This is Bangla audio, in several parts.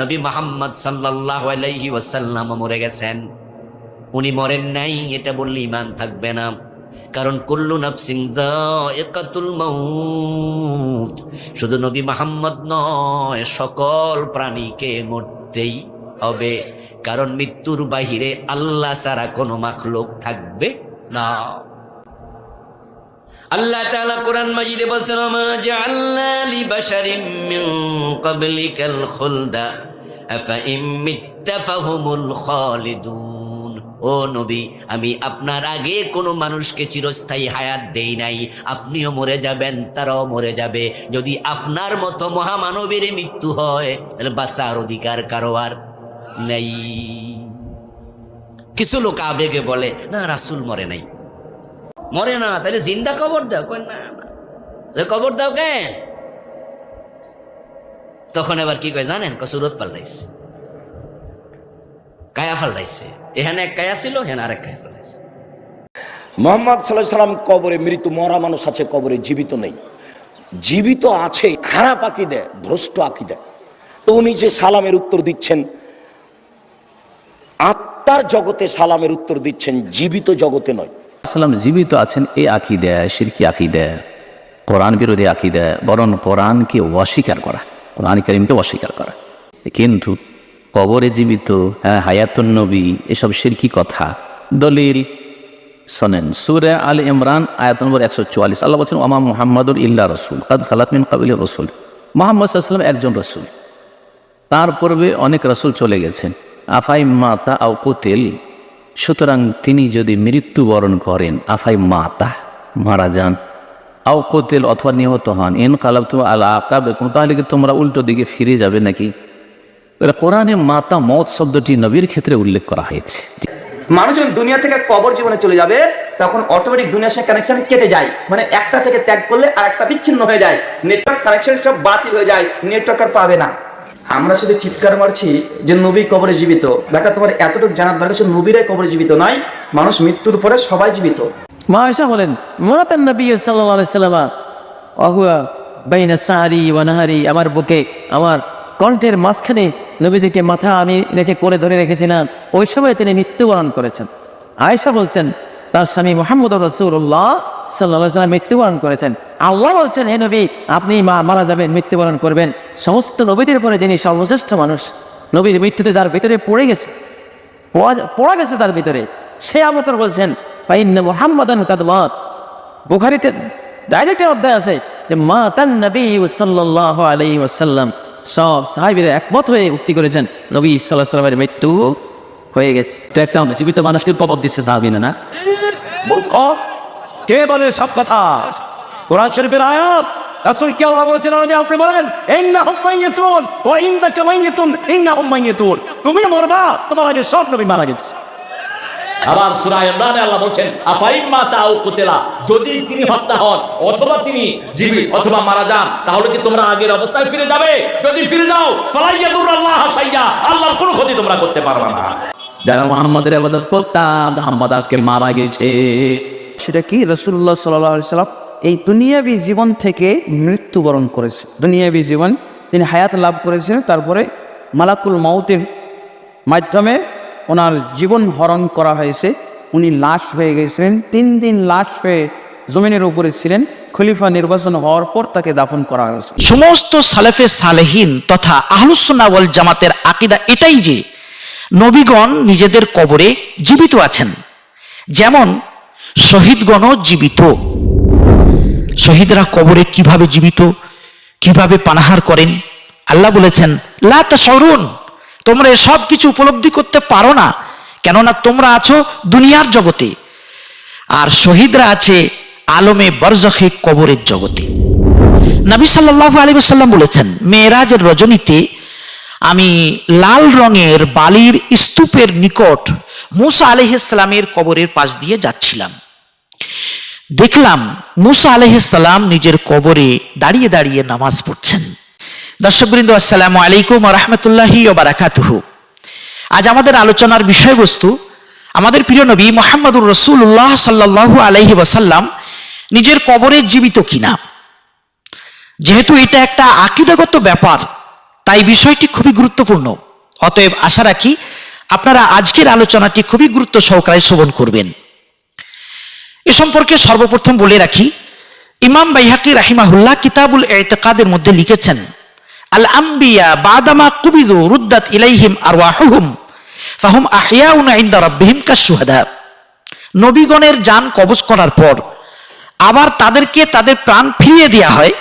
নবী মোহাম্মদ সাল্লাহ আলাইহি ওয়াসাল্লাম মরে গেছেন। উনি মরেন নাই, এটা বললে ইমান থাকবে না। কারণ কুল্লু নাফসিং একাতুল শুধু নবী মোহাম্মদ নয়, সকল প্রাণীকে মরতেই হবে। কারণ মৃত্যুর বাহিরে আল্লাহ ছাড়া কোনো মাখলুক থাকবে না। আল্লাহ তাআলা কোরআন মাজিদে মিন ক্বাবলিকাল খুলদা। ও নবী, আমি আপনার আগে কোনো মানুষকে চিরস্থায়ী হায়াত দেই নাই। আপনিও মরে যাবেন, তারাও মরে যাবে। যদি আপনার মতো মহামানবের মৃত্যু হয়, তাহলে বাঁচার অধিকার কারও আর নেই। কিছু লোক আবেগে বলে, না, রাসুল মরে নাই। মরে না, তাহলে জিন্দা কবর দাও। না। কবর দাও কেন? তখন এবার কি কয় জানেন? কসুরত পাল্টাইছে। কায়া পাল্টাইছে। এখানে এক কায়া ছিল এখানে আরেক কায়া পাল্টাইছে। মোহাম্মদ সাল্লাহ সাল্লাম কবরে মৃত মরা মানুষ আছে কবরে জীবিত নেই। জীবিত আছে খারাপ আঁকি দেয় ভ্রষ্ট আঁকি দেয় তো উনি যে সালামের উত্তর দিচ্ছেন আত্মার জগতে সালামের উত্তর দিচ্ছেন জীবিত জগতে নয়। সাল্লাম জীবিত আছেন এ এই আকিদা শিরকি দেয় কোরআন বিরোধী আঁকি দেয় বরং কোরআনকে অস্বীকার করা। কোরআন করিমকে অস্বীকার করা। কিন্তু কবরে জীবিত হ্যাঁ হায়াতুন নবী, এসব শিরকি কথা। দলিল, শোনেন, সুরে আল ইমরান, আয়াত নম্বর একশো চুয়াল্লিশ। আল্লাহ বলছেন ওমা মুহাম্মদুর ইল্লা রসুল। কাদ খালাত মিন কাবিল রসুল। মোহাম্মদ সাল্লাম একজন রসুল। তার পূর্বে অনেক রসুল চলে গেছেন। আফাই মাতা আও কুতিল। সুতরাং তিনি যদি মৃত্যুবরণ করেন, আফাই মাতা মারা যান। আও কোতেল অথবা নিহত হন। ইন কালাব তুমি আল্লাহ আকাব তাহলে কি তোমরা উল্টো দিকে ফিরে যাবে নাকি? কোরআনে মাতা মত শব্দটি নবীর ক্ষেত্রে উল্লেখ করা হয়েছে। মানুষ যখন দুনিয়া থেকে কবর জীবনে চলে যাবে, তখন অটোমেটিক দুনিয়ার সাথে কানেকশন কেটে যায়। মানে একটা থেকে ত্যাগ করলে আর একটা বিচ্ছিন্ন হয়ে যায়। নেটওয়ার্ক কানেকশন সব বাতিল হয়ে যায় নেটওয়ার্ক আর পাবে না। আমরা শুধু চিৎকার মারছি যে নবী কবরে জীবিত। দেখা তোমার এতটুকু জানার দরকার শুধু নবীরাই কবরে জীবিত নয়, মানুষ মৃত্যুর পরে সবাই জীবিত। মা আয়সা বলেন, মোরাতান নবী সাল্লাহ সাল্লামা অহুয়া বাইনা সাহারি ওয়ানাহারি আমার বুকে, আমার কণ্ঠের মাঝখানে নবীজিকে মাথা আমি রেখে করে ধরে রেখেছিলাম। ওই সময় তিনি মৃত্যুবরণ করেছেন। আয়েশা বলছেন, তার স্বামী মোহাম্মদ রসুল্লাহ সাল্লাহ সাল্লাম মৃত্যুবরণ করেছেন। আল্লাহ বলছেন, হে নবী, আপনি মা, মারা যাবেন, মৃত্যুবরণ করবেন। সমস্ত নবীদের পরে যিনি সর্বশ্রেষ্ঠ মানুষ, নবীর মৃত্যুতে যার ভিতরে পড়ে গেছে, পড়া গেছে তার ভিতরে, সে আবতর বলছেন ফাইন মোহাম্মদান কাদমাত বুখারিতে ডাইরেক্ট অধ্যায় আছে যে, মা তান নবী সাল্লাহ আলাই ওয়াসাল্লাম। সব সাহাবিরা একমত হয়ে উক্তি করেছেন, নবী সাল্লাহ সাল্লামের মৃত্যু হয়ে গেছে। একটা জীবিত মানুষকে কবর দিচ্ছে সাহাবিনা না? কে বলে সব কথা? কোরআন শরীফের আয়াত। রাসূল কি আল্লাহ বলেছেন আমি আপনি বলেন ইন্নাহুম মাইয়াতুন ওয়া ইন্নাকা মাইয়াতুন ইন্নাহুম মাইয়াতুন। তুমি মরবা তোমার আগে সব নবী মারা গেছে। আবার সূরা ইমরানে আল্লাহ বলছেন আফাইম্মা তাও কুতিলা যদি তিনি হত্যা হন অথবা তিনি জীবিত অথবা মারা যান তাহলে কি তোমরা আগের অবস্থায় ফিরে যাবে? যদি ফিরে যাও ফালাইয়াদুর আল্লাহ সাইয়া আল্লাহর কোনো ক্ষতি তোমরা করতে পারবে না। যারা মোহাম্মদের আবাদত করতাম মোহাম্মদ আজকে মারা গেছে। সেটা কি? রসুল্লাহ সাল্লাহ সাল্লাম এই দুনিয়াবী জীবন থেকে মৃত্যুবরণ করেছে। দুনিয়াবী জীবন, তিনি হায়াত লাভ করেছেন, তারপরে মালাকুল মাউতের মাধ্যমে ওনার জীবন হরণ করা হয়েছে। উনি লাশ হয়ে গেছিলেন তিন দিন লাশ হয়ে জমিনের উপরে ছিলেন। খলিফা নির্বাচন হওয়ার পর তাকে দাফন করা হয়েছে। সমস্ত সালেফে সালেহীন তথা ওয়াল জামাতের আকিদা এটাই যে, নবীগণ নিজেদের কবরে জীবিত আছেন। যেমন শহীদগণও জীবিত। শহীদরা কবরে কীভাবে জীবিত, কীভাবে পানাহার করেন? আল্লাহ বলেছেন, লা সরুন তোমরা সব কিছু উপলব্ধি করতে পারো না, কেননা তোমরা আছো দুনিয়ার জগতে। আর শহীদরা আছে আলমে বরজখে কবরের জগতে। নবী সাল্লাহ আলী সাল্লাম বলেছেন, মেয়েরাজের রজনীতে আমি লাল রঙের বালির স্তূপের নিকট মুসা আলহিসাল্লামের কবরের পাশ দিয়ে যাচ্ছিলাম। দেখলাম মুসা আলহিসাল্লাম নিজের কবরে দাঁড়িয়ে দাঁড়িয়ে নামাজ পড়ছেন। দর্শকবৃন্দ, আসসালামু আলাইকুম রহমতুল্লাহি বারাকাতুহু। আজ আমাদের আলোচনার বিষয়বস্তু, আমাদের প্রিয় নবী মোহাম্মদুর রসুল্লাহ সাল্লাহ আলাইহি ওয়াসাল্লাম নিজের কবরে জীবিত কিনা। যেহেতু এটা একটা আকিদাগত ব্যাপার, তাই বিষয়টি খুবই গুরুত্বপূর্ণ। অতএব আশা রাখি আপনারা আজকের আলোচনাটি খুবই গুরুত্ব সহকারে শ্রবণ করবেন। এ সম্পর্কে সর্বপ্রথম বলে রাখি, ইমাম বাইহাকি রাহিমাহুল্লাহ কিতাবুল এতেকাদের মধ্যে লিখেছেন আল আম্বিয়া বাদামা কুবিজু রুদ্দাত ইলাইহিম আরওয়াহুহুম, ফাহুম আহিয়াউনা ইনদা রাব্বিহিম কাশুহাদা নবীগণের যান কবজ করার পর আবার তাদেরকে তাদের প্রাণ ফিরিয়ে দেওয়া হয়,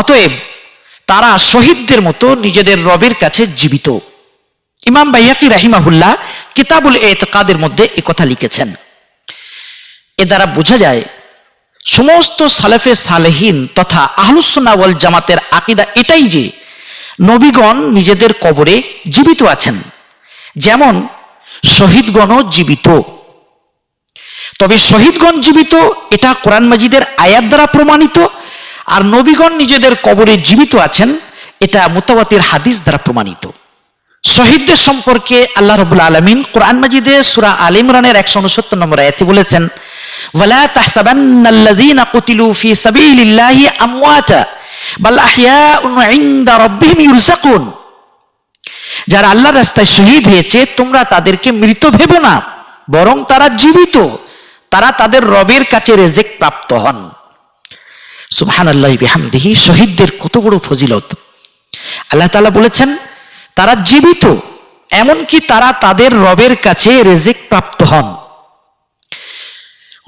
অতএব তারা শহীদদের মতো নিজেদের রবের কাছে জীবিত। ইমাম বাইহাকি রাহিমাহুল্লাহ কিতাবুল এতেকাদের মধ্যে একথা লিখেছেন। এ দ্বারা বোঝা যায়, সমস্ত সালেফে সালেহীন তথা আহলুসুন্না ওয়াল জামাতের আকিদা এটাই যে, নবীগণ নিজেদের কবরে জীবিত আছেন। যেমন, শহীদগণও জীবিত। তবে শহীদগণ জীবিত, এটা কোরআন মাজিদের আয়াত দ্বারা প্রমাণিত, আর নবীগণ নিজেদের কবরে জীবিত আছেন, এটা মুতাবাতির হাদিস দ্বারা প্রমাণিত। শহীদদের সম্পর্কে আল্লাহ রবুল আলমিন কোরআন মাজিদে সুরা আল ইমরানের একশো উনসত্তর নম্বর আয়াতে বলেছেন ওয়ালা তাহসাবান্নাল্লাযীনা কুতিলু ফি যারা আল্লাহর রাস্তায় শহীদ হয়েছে, তোমরা তাদেরকে মৃত ভেবো না, বরং তারা জীবিত, তারা তাদের রবের কাছে রেজেক প্রাপ্ত হন। সুবহানাল্লাহি বিহামদিহি, শহীদদের কত বড় ফজিলত। আল্লাহ তাআলা বলেছেন, তারা জীবিত, এমনকি তারা তাদের রবের কাছে রেজেক প্রাপ্ত হন।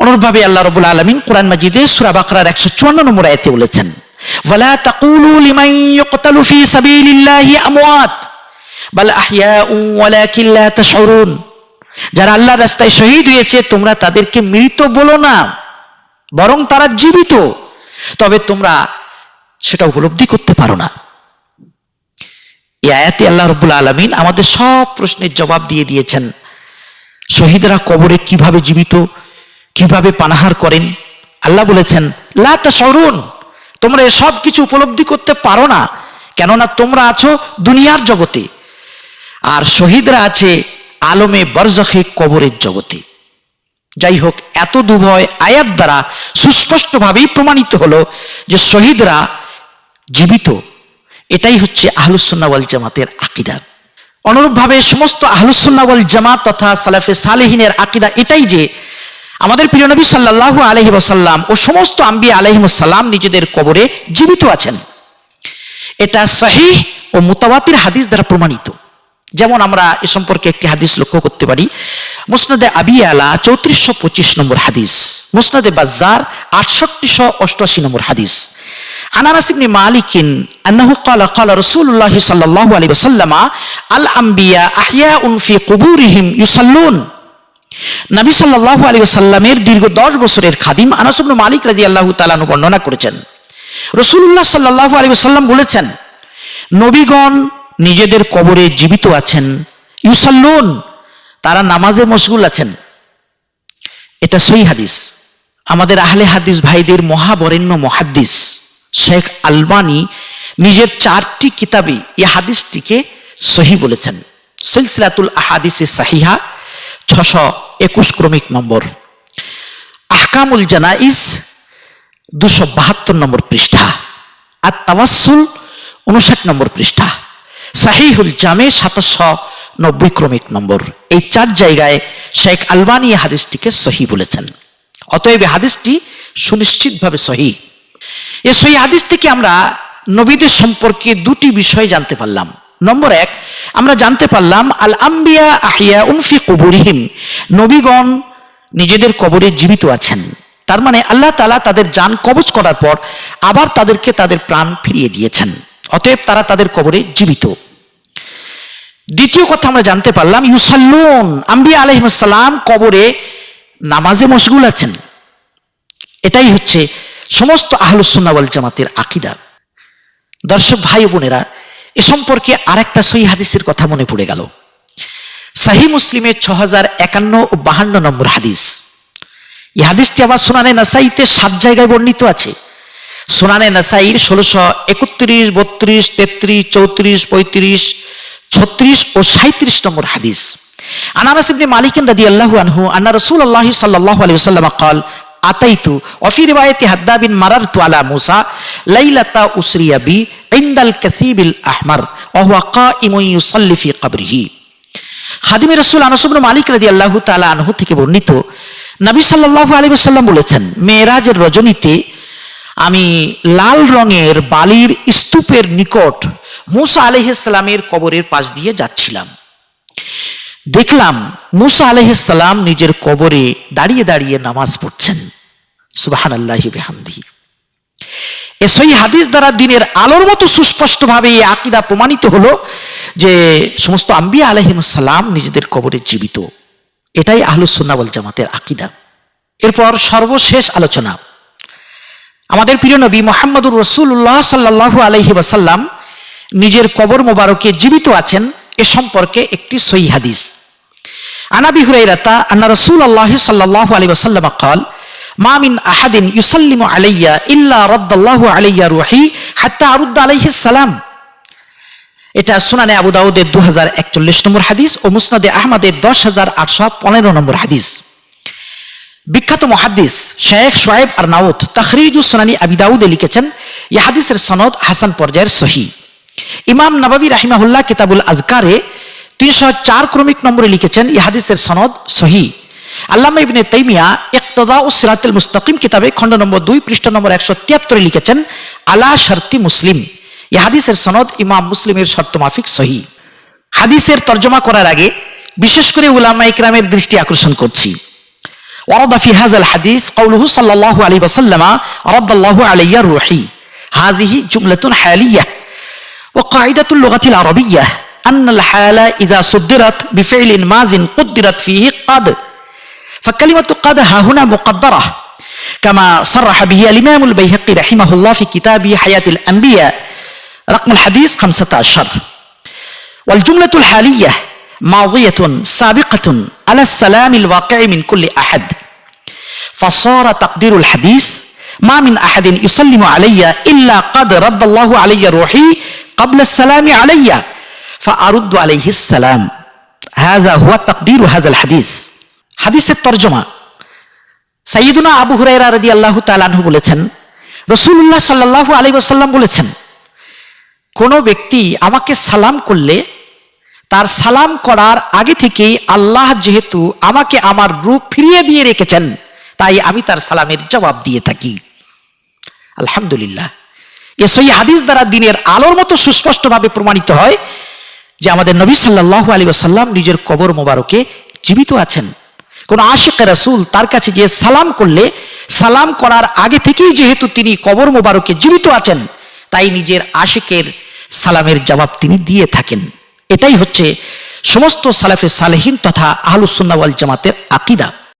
অনুরূপভাবে আল্লাহ রবুল আলমিন কোরআন মাজিদে সুরা বাকরার একশো চুয়ান্ন নম্বর আয়তে বলেছেন, ওয়ালা তাকুলু লিমান ইয়ুকতালু ফি সাবিলিল্লাহি আমওয়াত, বাল আহইয়াউ ওয়ালাকিন লা তাশউরুন। যারা আল্লাহর রাস্তায় শহীদ হয়েছে, তোমরা তাদেরকে মৃত বলো না, বরং তারা জীবিত। তবে তোমরা সেটা উপলব্ধি করতে পারো না। এই আয়াতে আল্লাহ রবুল আলমিন আমাদের সব প্রশ্নের জবাব দিয়ে দিয়েছেন, শহীদরা কবরে কীভাবে জীবিত? কীভাবে পানাহার করেন? আল্লাহ বলেছেন লাতা সরুন তোমরা এসব কিছু উপলব্ধি করতে পারো না, কেননা তোমরা আছো দুনিয়ার জগতে, আর শহীদরা আছে আলমে বরজখে কবরের জগতে। যাই হোক এত দুভয় আয়াত দ্বারা সুস্পষ্টভাবেই প্রমাণিত হলো যে শহীদরা জীবিত। এটাই হচ্ছে আহলুসুন্না ওয়াল জামাতের আকিদা। অনুরূপভাবে সমস্ত আহলুসুন্না ওয়াল জামাত তথা সালাফে সালেহিনের আকিদা এটাই যে আমাদের প্রিয় নবী সাল্লাল্লাহু আলহি ও সমস্ত আম্বিয়া আলহিমসাল্লাম নিজেদের কবরে জীবিত আছেন। এটা সহিহ ও মুতাওয়াতির হাদিস দ্বারা প্রমাণিত। যেমন আমরা এ সম্পর্কে একটি হাদিস লক্ষ্য করতে পারি, মুসনাদে আবি আলা চৌত্রিশশো পঁচিশ নম্বর হাদিস, মুসনাদে বাজার আটষট্টিশো অষ্টআশি নম্বর হাদিস। আনারাস ইবনে মালিকিন আন্নাহু ক্বালা ক্বালা রাসূলুল্লাহ সাল্লাল্লাহু আলাইহি ওয়াসাল্লাম, আল আম্বিয়া আহইয়াউন ফি কুবুরিহিম ইউসাল্লুন। নবী সাল্লাল্লাহু আলাইহি ওয়াসাল্লামের দীর্ঘ 10 বছরের খাদিম আনাস ইবনে মালিক রাদিয়াল্লাহু তাআলা আনহু বর্ণনা করেছেন। রাসূলুল্লাহ সাল্লাল্লাহু আলাইহি ওয়াসাল্লাম বলেছেন, নবীগণ নিজেদের কবরে জীবিত আছেন, ইউসাল্লুন, তারা নামাজে মশগুল আছেন। এটা সই হাদিস। আমাদের আহলে হাদিস ভাইদের মহাবরেণ্য মহাদ্দিস শেখ আলবানি নিজের চারটি কিতাবে এই হাদিসটিকে সহি বলেছেন। সিলসিলাতুল আহাদিসে সাহিহা ছশ একুশ ক্রমিক নম্বর। আহকামুল জানাইস দুশো বাহাত্তর নম্বর পৃষ্ঠা। আর তাওয়াসুল উনষাট নম্বর পৃষ্ঠা। সাহিহুল জামে সাতাশশো নব্বই ক্রমিক নম্বর। এই চার জায়গায় শেখ আলবানি হাদিসটিকে সহি বলেছেন। অতএব হাদিসটি সুনিশ্চিতভাবে সহি। এ সহি হাদিস থেকে আমরা নবীদের সম্পর্কে দুটি বিষয় জানতে পারলাম। নম্বর এক আমরা জানতে পারলাম, আল আম্বিয়া আহিয়া উনফি কবরিহিম। নবীগণ নিজেদের কবরে জীবিত আছেন। তার মানে আল্লাহ তালা তাদের যান কবজ করার পর আবার তাদেরকে তাদের প্রাণ ফিরিয়ে দিয়েছেন। অতএব তারা তাদের কবরে জীবিত। দ্বিতীয় কথা আমরা জানতে পারলাম, ইউসাল্লুন, আম্বিয়া আলহিমসাল্লাম কবরে নামাজে মশগুল আছেন। এটাই হচ্ছে সমস্ত আহলুসুন্নাওয়াল জামাতের আকিদা। দর্শক ভাই বোনেরা এ সম্পর্কে আরেকটা সহি হাদিসের কথা মনে পড়ে গেল সাহি মুসলিমের ছ হাজার একান্ন ও বাহান্ন নম্বর হাদিস এই হাদিসটি আবার সোনানে নাসাইতে সাত জায়গায় বর্ণিত আছে সোনানে নাসাইর ষোলোশো একত্রিশ বত্রিশ তেত্রিশ চৌত্রিশ পঁয়ত্রিশ ছত্রিশ ও সাঁত্রিশ নম্বর হাদিস আনারাস ইবনে মালিকিন রাদিয়াল্লাহু আনহু আন্না রাসূলুল্লাহ সাল্লাল্লাহু আলাইহি ওয়াসাল্লাম قال আতাইতু। অফি রিওয়ায়াতি হাদ্দা বিন মারারতু আলা মুসা, লাইলাতা উসরিয়া বি ইনদাল কাসিবিল আহমার ওয়া হুয়া কাইমুন ইউসাল্লি ফি কবরিহি। খাদিমের রসুল আনাস ইবনে মালিক রাদিয়াল্লাহু তাআলা আনহু থেকে বর্ণিত নবী সাল্লাল্লাহু আলাইহি ওয়াসাল্লাম বলেছেন মেরাজের রজনীতে আমি লাল রঙের বালির স্তূপের নিকট মুসা আলাইহিসসালামের কবরের পাশ দিয়ে যাচ্ছিলাম। দেখলাম মুসা আলাইহিসসালাম নিজের কবরে দাঁড়িয়ে দাঁড়িয়ে নামাজ পড়ছেন। সুবহানাল্লাহি বিহামদিহি। এ সই হাদিস দ্বারা দিনের আলোর মতো সুস্পষ্টভাবে এই আকিদা প্রমাণিত হলো যে সমস্ত আম্বিয়া আলহিমসাল্লাম নিজেদের কবরে জীবিত। এটাই আহলুসুন্নাবল জামাতের আকিদা। এরপর সর্বশেষ আলোচনা। আমাদের প্রিয় নবী মোহাম্মদুর রসুল্লাহ সাল্লাহ আলহি ওয়াসাল্লাম নিজের কবর মোবারকে জীবিত আছেন। এ সম্পর্কে একটি সহি হাদিস। আনাবি হুরাইরাতা আন্না রসুল আল্লাহ সাল্লাহ আলী ওসাল্লাম কল মামিন আহাদিন ইউসাল্লিম আলাইয়া ইল্লা রদ্দাল্লাহু আলাইয়া রুহি হাত্তা আরুদ্দ আলাইহি সালাম। এটা সুনানে আবু দাউদের দু হাজার একচল্লিশ নম্বর হাদিস ও মুসনাদে আহমদের দশ হাজার আটশো পনেরো নম্বর হাদিস। বিখ্যাত মহাদিস শেখ সোয়েব আর নাউদ তাখরিজু সোনানি আবি দাউদে লিখেছেন ইহাদিসের সনদ হাসান পর্যায়ের সহি। ইমাম নবাবী রাহিমাহুল্লাহ কিতাবুল আজকারে তিনশো চার ক্রমিক নম্বরে লিখেছেন এই হাদিসের সনদ সহি আল্লামা ইবনে তাইমিয়া ইকতদা ও সিরাতুল মুস্তাকিম কিতাবে খণ্ড নম্বর দুই পৃষ্ঠ নম্বর একশো তিয়াত্তরে লিখেছেন আলা শর্তি মুসলিম এই হাদিসের সনদ ইমাম মুসলিমের শর্ত মাফিক সহি হাদিসের তর্জমা করার আগে বিশেষ করে উলামা ইকরামের দৃষ্টি আকর্ষণ করছি ورد في هذا الحديث قوله صلى الله عليه وسلم رد الله علي روحي هذه جملة حالية وقاعدة اللغة العربية أن الحال إذا صدرت بفعل ماز قدرت فيه قد. فكلمة قد ها هنا مقدرة كما صرح به الإمام البيهقي رحمه الله في كتابه حياة الأنبياء رقم الحديث 15 والجملة الحالية ماضية سابقة على السلام الواقع من كل أحد. فصار تقدير الحديث ما من أحد يسلم علي إلا قد رد الله علي روحي কাবলা সালামি আলাইয়া ফারুদ্দু আলাইহি সালাম হাজা হুয়া তকদির হাজাল হাদিস হাদিসের তর্জমা সাইদুনা আবু হুরাইরা রাদি আল্লাহ তালানহু বলেছেন রসুল্লাহ সাল্লাহ আলী ওসাল্লাম বলেছেন কোনো ব্যক্তি আমাকে সালাম করলে তার সালাম করার আগে থেকেই আল্লাহ যেহেতু আমাকে আমার রূপ ফিরিয়ে দিয়ে রেখেছেন, তাই আমি তার সালামের জবাব দিয়ে থাকি। আলহামদুলিল্লাহ। এ সই হাদিস দ্বারা দিনের আলোর মতো সুস্পষ্টভাবে প্রমাণিত হয় যে আমাদের নবী সাল্লাহ আলী সাল্লাম নিজের কবর মোবারকে জীবিত আছেন। কোন আশিক রাসূল তার কাছে যে সালাম করলে, সালাম করার আগে থেকেই যেহেতু তিনি কবর মোবারকে জীবিত আছেন, তাই নিজের আশেকের সালামের জবাব তিনি দিয়ে থাকেন। এটাই হচ্ছে সমস্ত সালাফে সালেহীন তথা আহলুসুন্নাওয়াল জামাতের আকিদা।